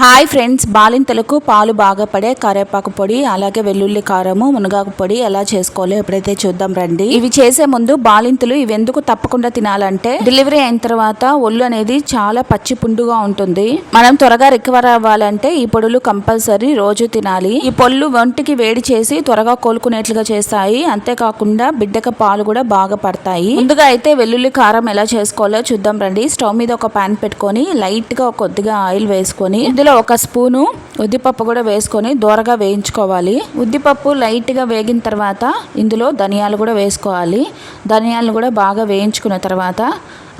Hi friends బాలింతలకు పాలు బాగా పడే కరేపాకు పొడి అలాగే వెల్లుల్లి కారము మునగాకు పొడి ఎలా చేసుకోవాలో ఎప్పుడైతే చూద్దాం రండి. ఇవి చేసే ముందు బాలింతలు ఇవి ఎందుకు తప్పకుండా తినాలంటే డెలివరీ అయిన తర్వాత ఒళ్ళు అనేది చాలా పచ్చి పుండుగా ఉంటుంది. మనం త్వరగా రికవర్ అవ్వాలంటే ఈ పొడులు కంపల్సరీ రోజు తినాలి. ఈ పొళ్ళు ఒంటికి వేడి చేసి త్వరగా కోలుకునేట్లుగా చేస్తాయి. అంతేకాకుండా బిడ్డక పాలు కూడా బాగా పడతాయి. ముందుగా అయితే వెల్లుల్లి కారం ఎలా చేసుకోవాలో చూద్దాం రండి. స్టవ్ మీద ఒక పాన్ పెట్టుకొని లైట్గా కొద్దిగా ఆయిల్ వేసుకొని ఇందులో ఒక స్పూను ఉద్దిపప్పు కూడా వేసుకొని దూరగా వేయించుకోవాలి. ఉద్దిపప్పు లైట్గా వేగిన తర్వాత ఇందులో ధనియాలు కూడా వేసుకోవాలి. ధనియాలు కూడా బాగా వేయించుకున్న తర్వాత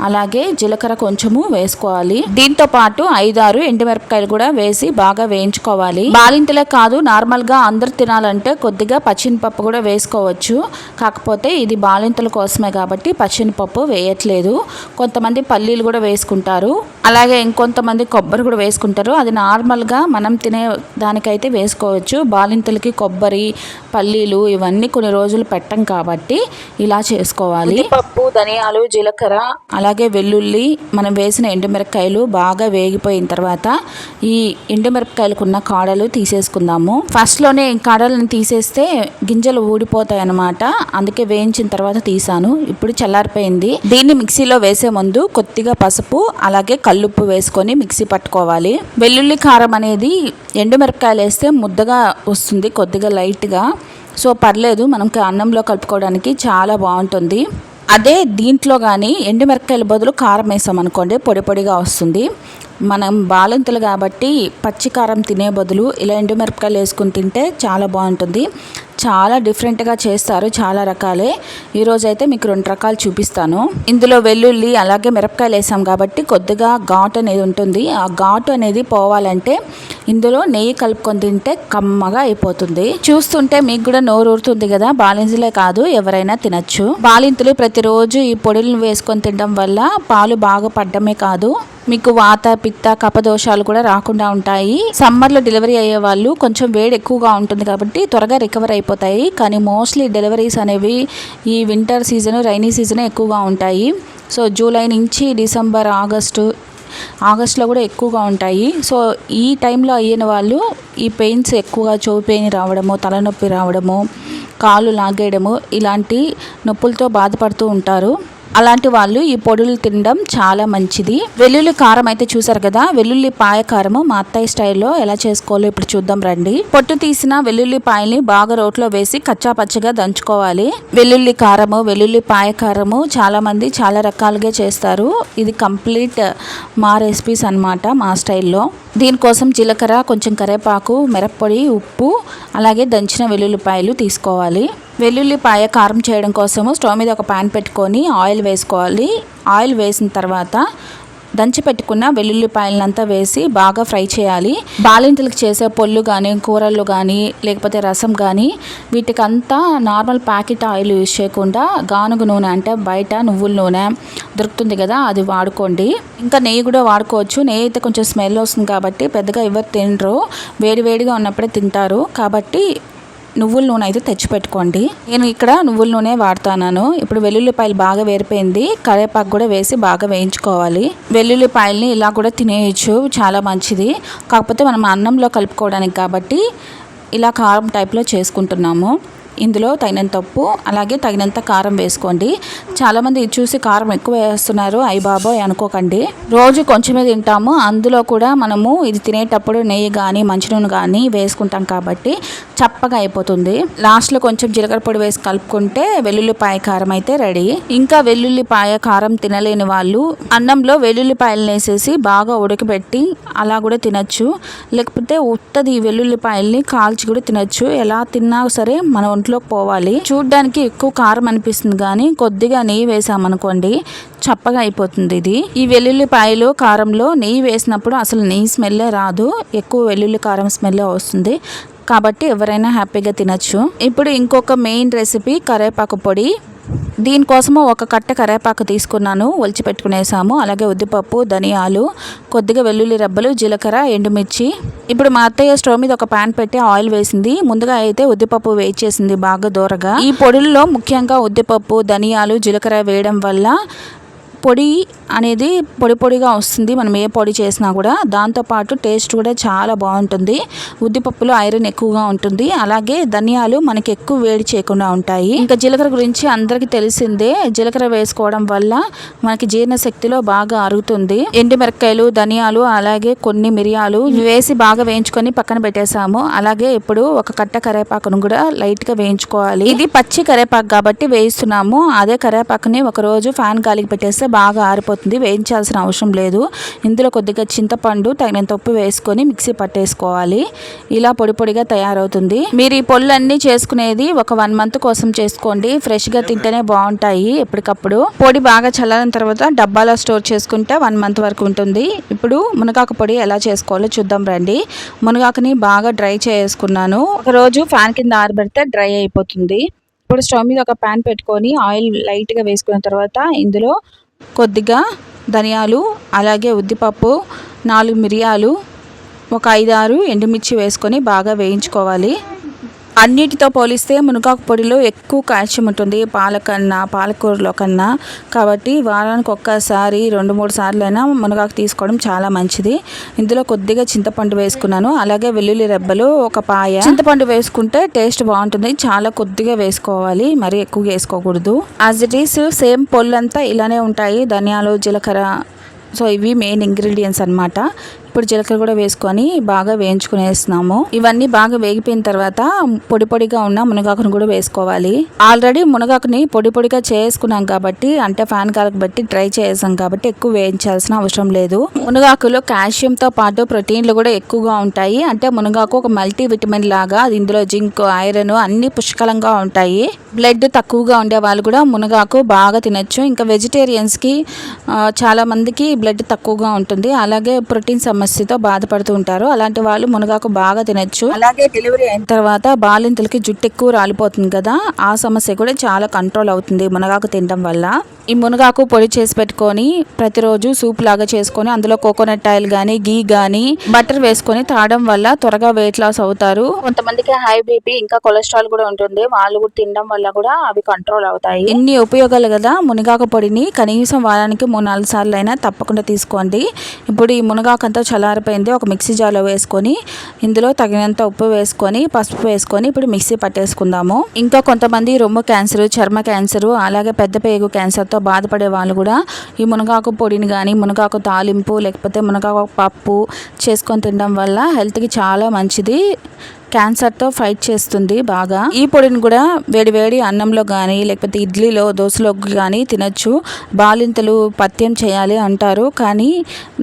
అలాగే జీలకర్ర కొంచెము వేసుకోవాలి. దీంతో పాటు ఐదారు ఎండుమిరపకాయలు కూడా వేసి బాగా వేయించుకోవాలి. బాలింతలే కాదు నార్మల్గా అందరు తినాలంటే కొద్దిగా పచ్చినిపప్పు కూడా వేసుకోవచ్చు. కాకపోతే ఇది బాలింతల కోసమే కాబట్టి పచ్చినిపప్పు వేయట్లేదు. కొంతమంది పల్లీలు కూడా వేసుకుంటారు. అలాగే ఇంకొంతమంది కొబ్బరి కూడా వేసుకుంటారు. అది నార్మల్గా మనం తినే దానికైతే వేసుకోవచ్చు. బాలింతలకి కొబ్బరి పల్లీలు ఇవన్నీ కొన్ని రోజులు పెట్టం కాబట్టి ఇలా చేసుకోవాలి. పప్పు ధనియాలు జీలకర్ర అలాగే వెల్లుల్లి మనం వేసిన ఎండుమిరపకాయలు బాగా వేగిపోయిన తర్వాత ఈ ఎండుమిరపకాయలకు ఉన్న కాడలు తీసేసుకుందాము. ఫస్ట్లోనే కాడలను తీసేస్తే గింజలు ఊడిపోతాయి అన్నమాట అందుకే వేయించిన తర్వాత తీసాను. ఇప్పుడు చల్లారిపోయింది. దీన్ని మిక్సీలో వేసే ముందు కొద్దిగా పసుపు అలాగే కల్లుప్పు వేసుకొని మిక్సీ పట్టుకోవాలి. వెల్లుల్లి కారం అనేది ఎండుమిరపకాయలు వేస్తే ముద్దగా వస్తుంది కొద్దిగా లైట్గా. సో పర్లేదు మనకి అన్నంలో కలుపుకోవడానికి చాలా బాగుంటుంది. అదే దీంట్లో కానీ ఎండుమిరపకాయల బదులు కారం వేసామనుకోండి పొడి పొడిగా వస్తుంది. మనం బాలింతలు కాబట్టి పచ్చికారం తినే బదులు ఇలా ఎండుమిరపకాయలు వేసుకుని తింటే చాలా బాగుంటుంది. చాలా డిఫరెంట్గా చేస్తారు చాలా రకాలే. ఈరోజు అయితే మీకు రెండు రకాలు చూపిస్తాను. ఇందులో వెల్లుల్లి అలాగే మిరపకాయలు వేసాం కాబట్టి కొద్దిగా ఘాట్ అనేది ఉంటుంది. ఆ ఘాటు అనేది పోవాలంటే ఇందులో నెయ్యి కలుపుకొని తింటే కమ్మగా అయిపోతుంది. చూస్తుంటే మీకు కూడా నోరు ఊరుతుంది కదా బాలింతులే కాదు ఎవరైనా తినచ్చు. బాలింతులు ప్రతిరోజు ఈ పొడులను వేసుకొని తినడం వల్ల పాలు బాగా పడ్డమే కాదు. మీకు వాత పిత్త కపదోషాలు కూడా రాకుండా ఉంటాయి. సమ్మర్లో డెలివరీ అయ్యే వాళ్ళు కొంచెం వేడి ఎక్కువగా ఉంటుంది కాబట్టి త్వరగా రికవర్ అయిపోతాయి. కానీ మోస్ట్లీ డెలివరీస్ అనేవి ఈ వింటర్ సీజన్ రైనీ సీజన్ ఎక్కువగా ఉంటాయి. సో జూలై నుంచి డిసెంబర్ ఆగస్టు ఆగస్ట్లో కూడా ఎక్కువగా ఉంటాయి. సో ఈ టైంలో అయిన వాళ్ళు ఈ పెయిన్స్ ఎక్కువగా చెవు పెయిన్ రావడము తలనొప్పి రావడము కాళ్ళు లాగేయడము ఇలాంటి నొప్పులతో బాధపడుతూ ఉంటారు. అలాంటి వాళ్ళు ఈ పొడులు తినడం చాలా మంచిది. వెల్లుల్లి కారం అయితే చూసారు కదా? వెల్లుల్లి పాయ కారము మా అత్తయ్య స్టైల్లో ఎలా చేసుకోవాలో ఇప్పుడు చూద్దాం రండి. పొట్టు తీసిన వెల్లుల్లి పాయల్ని బాగా రోట్లో వేసి కచ్చా పచ్చగా దంచుకోవాలి. వెల్లుల్లి కారము వెల్లుల్లి పాయ కారము చాలా మంది చాలా రకాలుగా చేస్తారు. ఇది కంప్లీట్ మా రెసిపీస్ అన్నమాట మా స్టైల్లో. దీనికోసం జీలకర్ర కొంచెం కరివేపాకు మిరప్పొడి ఉప్పు అలాగే దంచిన వెల్లుల్లిపాయలు తీసుకోవాలి. వెల్లుల్లిపాయ కారం చేయడం కోసము స్టవ్ మీద ఒక పాన్ పెట్టుకొని ఆయిల్ వేసుకోవాలి. ఆయిల్ వేసిన తర్వాత దంచి పెట్టుకున్న వెల్లుల్లిపాయలనంతా వేసి బాగా ఫ్రై చేయాలి. బాలింతలకు చేసే పొల్లు కానీ కూరలు కానీ లేకపోతే రసం కానీ వీటికంతా నార్మల్ ప్యాకెట్ ఆయిల్ యూజ్ చేయకుండా గానుగ నూనె అంటే బయట నువ్వుల నూనె దొరుకుతుంది కదా అది వాడుకోండి. ఇంకా నెయ్యి కూడా వాడుకోవచ్చు. నెయ్యి అయితే కొంచెం స్మెల్ వస్తుంది కాబట్టి పెద్దగా ఎవరు తినరు. వేడి వేడిగా ఉన్నప్పుడే తింటారు. కాబట్టి నువ్వుల నూనె అయితే తెచ్చిపెట్టుకోండి. నేను ఇక్కడ నువ్వుల నూనె వాడుతున్నాను. ఇప్పుడు వెల్లుల్లిపాయలు బాగా వేరిపోయింది. కరివేపాకు కూడా వేసి బాగా వేయించుకోవాలి. వెల్లుల్లిపాయల్ని ఇలా కూడా తినేయచ్చు. చాలా మంచిది. కాకపోతే మనం అన్నంలో కలుపుకోవడానికి కాబట్టి ఇలా కారం టైప్లో చేసుకుంటున్నాము. ఇందులో తగినంత ఉప్పు అలాగే తగినంత కారం వేసుకోండి. చాలామంది ఇది చూసి కారం ఎక్కువ వేస్తున్నారు. అయ్యి బాబోయ్ అనుకోకండి. రోజు కొంచెమే తింటాము. అందులో కూడా మనము ఇది తినేటప్పుడు నెయ్యి కానీ మంచి నూనె కానీ వేసుకుంటాం కాబట్టి చప్పగా అయిపోతుంది. లాస్ట్లో కొంచెం జీలకర్ర పొడి వేసి కలుపుకుంటే వెల్లుల్లిపాయ కారం అయితే రెడీ. ఇంకా వెల్లుల్లిపాయ కారం తినలేని వాళ్ళు అన్నంలో వెల్లుల్లిపాయలు వేసేసి బాగా ఉడకబెట్టి అలా కూడా తినచ్చు. లేకపోతే ఉత్తది వెల్లుల్లిపాయల్ని కాల్చి కూడా తినచ్చు. ఎలా తిన్నా సరే మన ఒంట్లో లో పోవాలి. చూడ్డానికి ఎక్కువ కారం అనిపిస్తుంది కానీ కొద్దిగా నెయ్యి వేసామనుకోండి చప్పగా అయిపోతుంది ఇది. ఈ వెల్లుల్లిపాయలు కారంలో నెయ్యి వేసినప్పుడు అసలు నెయ్యి స్మెల్లే రాదు. ఎక్కువ వెల్లుల్లి కారం స్మెల్లే వస్తుంది. కాబట్టి ఎవరైనా హ్యాపీగా తినచ్చు. ఇప్పుడు ఇంకొక మెయిన్ రెసిపీ కరివేపాకు పొడి. దీనికోసము ఒక కట్ట కరేపాకు తీసుకున్నాను ఒలిచి పెట్టుకునేసాము అలాగే ఉద్దిపప్పు ధనియాలు కొద్దిగా వెల్లుల్లి రెబ్బలు జీలకర్ర ఎండుమిర్చి. ఇప్పుడు మా అత్తయ్య స్టవ్ మీద ఒక పాన్ పెట్టి ఆయిల్ వేసింది. ముందుగా అయితే ఉద్దిపప్పు వేయించేసింది బాగా దూరగా. ఈ పొడుల్లో ముఖ్యంగా ఉద్దిపప్పు ధనియాలు జీలకర్ర వేయడం వల్ల పొడి అనేది పొడి పొడిగా వస్తుంది. మనం ఏ పొడి చేసినా కూడా దాంతోపాటు టేస్ట్ కూడా చాలా బాగుంటుంది. ఉద్దిపప్పులో ఐరన్ ఎక్కువగా ఉంటుంది. అలాగే ధనియాలు మనకి ఎక్కువ వేడి చేయకుండా ఉంటాయి. ఇంకా జీలకర్ర గురించి అందరికీ తెలిసిందే జీలకర్ర వేసుకోవడం వల్ల మనకి జీర్ణశక్తిలో బాగా అరుగుతుంది. ఎండుమిరకాయలు ధనియాలు అలాగే కొన్ని మిరియాలు వేసి బాగా వేయించుకొని పక్కన పెట్టేసాము అలాగే ఇప్పుడు ఒక కట్ట కరేపాకును కూడా లైట్గా వేయించుకోవాలి. ఇది పచ్చి కరేపాకు కాబట్టి వేయిస్తున్నాము. అదే కరేపాకుని ఒక రోజు ఫ్యాన్ గాలికి పెట్టేస్తే బాగా ఆరిపోతుంది. వేయించాల్సిన అవసరం లేదు. ఇందులో కొద్దిగా చింతపండు తగినంత ఉప్పు వేసుకొని మిక్సీ పట్టేసుకోవాలి. ఇలా పొడి పొడిగా తయారవుతుంది. మీరు ఈ పొళ్ళన్నీ చేసుకునేది ఒక వన్ మంత్ కోసం చేసుకోండి. ఫ్రెష్గా తింటేనే బాగుంటాయి ఎప్పటికప్పుడు. పొడి బాగా చల్లారిన తర్వాత డబ్బాలో స్టోర్ చేసుకుంటే వన్ మంత్ వరకు ఉంటుంది. ఇప్పుడు మునగాకు పొడి ఎలా చేసుకోవాలో చూద్దాం రండి. మునగాకుని బాగా డ్రై చేసుకున్నాను. ఒక రోజు ఫ్యాన్ కింద ఆరబెడితే డ్రై అయిపోతుంది. ఇప్పుడు స్టవ్ మీద ఒక ప్యాన్ పెట్టుకొని ఆయిల్ లైట్గా వేసుకున్న తర్వాత ఇందులో కొద్దిగా ధనియాలు అలాగే ఉద్దిపప్పు నాలుగు మిరియాలు ఒక ఐదారు ఎండుమిర్చి వేసుకొని బాగా వేయించుకోవాలి. అన్నిటితో పోలిస్తే మునగాకు పొడిలో ఎక్కువ కాల్షియం ఉంటుంది. పాలకన్నా పాలకూరలో కన్నా. కాబట్టి వారానికి ఒక్కసారి రెండు మూడు సార్లు అయినా మునగాకు తీసుకోవడం చాలా మంచిది. ఇందులో కొద్దిగా చింతపండు వేసుకున్నాను. అలాగే వెల్లుల్లి రెబ్బలు ఒక పాయ. చింతపండు వేసుకుంటే టేస్ట్ బాగుంటుంది. చాలా కొద్దిగా వేసుకోవాలి. మరి ఎక్కువ వేసుకోకూడదు. యాజ్ ఇట్ ఈస్ సేమ్ పొల్లంతా ఇలానే ఉంటాయి. ధనియాలు జీలకర్ర. సో ఇవి మెయిన్ ఇంగ్రీడియంట్స్ అనమాట ఇప్పుడు జీలకర్ర కూడా వేసుకొని బాగా వేయించుకునేస్తున్నాము. ఇవన్నీ బాగా వేగిపోయిన తర్వాత పొడి పొడిగా ఉన్న మునగాకును కూడా వేసుకోవాలి. ఆల్రెడీ మునగాకుని పొడి పొడిగా చేసుకున్నాం కాబట్టి అంటే ఫ్యాన్ కాలకు బట్టి డ్రై చేసాం కాబట్టి ఎక్కువ వేయించాల్సిన అవసరం లేదు. మునగాకులో కాల్షియంతో పాటు ప్రోటీన్లు కూడా ఎక్కువగా ఉంటాయి. అంటే మునగాకు ఒక మల్టీ విటమిన్ లాగా ఇందులో జింక్ ఐరన్ అన్ని పుష్కలంగా ఉంటాయి. బ్లడ్ తక్కువగా ఉండే వాళ్ళు కూడా మునగాకు బాగా తినచ్చు. ఇంకా వెజిటేరియన్స్కి చాలామందికి బ్లడ్ తక్కువగా ఉంటుంది. అలాగే ప్రోటీన్ సమస్యతో బాధపడుతూ ఉంటారు. అలాంటి వాళ్ళు మునగాకు బాగా తినచ్చు. అలాగే డెలివరీ అయిన తర్వాత బాలింతలకి జుట్టు ఎక్కువ రాలిపోతుంది కదా ఆ సమస్య కూడా చాలా కంట్రోల్ అవుతుంది మునగాకు తినడం వల్ల. ఈ మునగాకు పొడి చేసి పెట్టుకొని ప్రతిరోజు సూప్ లాగా చేసుకొని అందులో కోకోనట్ ఆయిల్ కానీ గీ కానీ బటర్ వేసుకొని తాగడం వల్ల త్వరగా వెయిట్ లాస్ అవుతారు. కొంతమందికి హై బీపీ ఇంకా కొలెస్ట్రాల్ కూడా ఉంటుంది. వాళ్ళు కూడా తినడం వల్ల కూడా అవి కంట్రోల్ అవుతాయి. ఎన్ని ఉపయోగాలు కదా మునగాకు పొడిని కనీసం వారానికి మూడు నాలుగు సార్లు అయినా తప్పకుండా తీసుకోండి. ఇప్పుడు ఈ మునగాకు అంతా చల్లారిపోయింది. ఒక మిక్సీ జార్లో వేసుకొని ఇందులో తగినంత ఉప్పు వేసుకొని పసుపు వేసుకొని ఇప్పుడు మిక్సీ పట్టేసుకుందాము. ఇంకా కొంతమంది రొమ్ము క్యాన్సర్ చర్మ క్యాన్సర్ అలాగే పెద్ద పేగు క్యాన్సర్తో బాధపడే వాళ్ళు కూడా ఈ మునగాకు పొడిని కానీ మునగాకు తాలింపు లేకపోతే మునగాకు పప్పు చేసుకొని తినడం వల్ల హెల్త్కి చాలా మంచిది. క్యాన్సర్తో ఫైట్ చేస్తుంది బాగా. ఈ పొడిని కూడా వేడివేడి అన్నంలో కానీ లేకపోతే ఇడ్లీలో దోశలో కానీ తినచ్చు. బాలింతలు పత్యం చేయాలి అంటారు. కానీ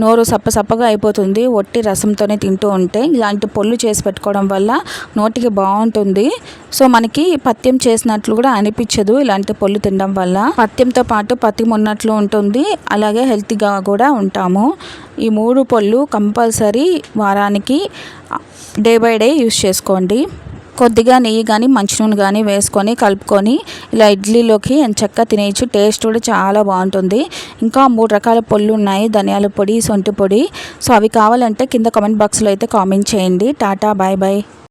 నోరు సప్పసప్పగా అయిపోతుంది. ఒట్టి రసంతోనే తింటూ ఉంటే ఇలాంటి పొల్లు చేసి పెట్టుకోవడం వల్ల నోటికి బాగుంటుంది. సో మనకి పత్యం చేసినట్లు కూడా అనిపించదు ఇలాంటి పొల్లు తినడం వల్ల. పత్యంతో పాటు పత్యం ఉన్నట్లు ఉంటుంది. అలాగే హెల్తీగా కూడా ఉంటాము. ఈ మూడు పళ్ళు కంపల్సరీ వారానికి డే బై డే యూస్ చేసుకోండి. కొద్దిగా నెయ్యి కానీ మంచి నూనె కానీ వేసుకొని కలుపుకొని ఇలా ఇడ్లీలోకి చక్కగా తినేయచ్చు. టేస్ట్ కూడా చాలా బాగుంటుంది. ఇంకా మూడు రకాల పొళ్ళు ఉన్నాయి. ధనియాల పొడి సొంటి పొడి. సో అవి కావాలంటే కింద కామెంట్ బాక్స్లో అయితే కామెంట్ చేయండి. Tata bye bye.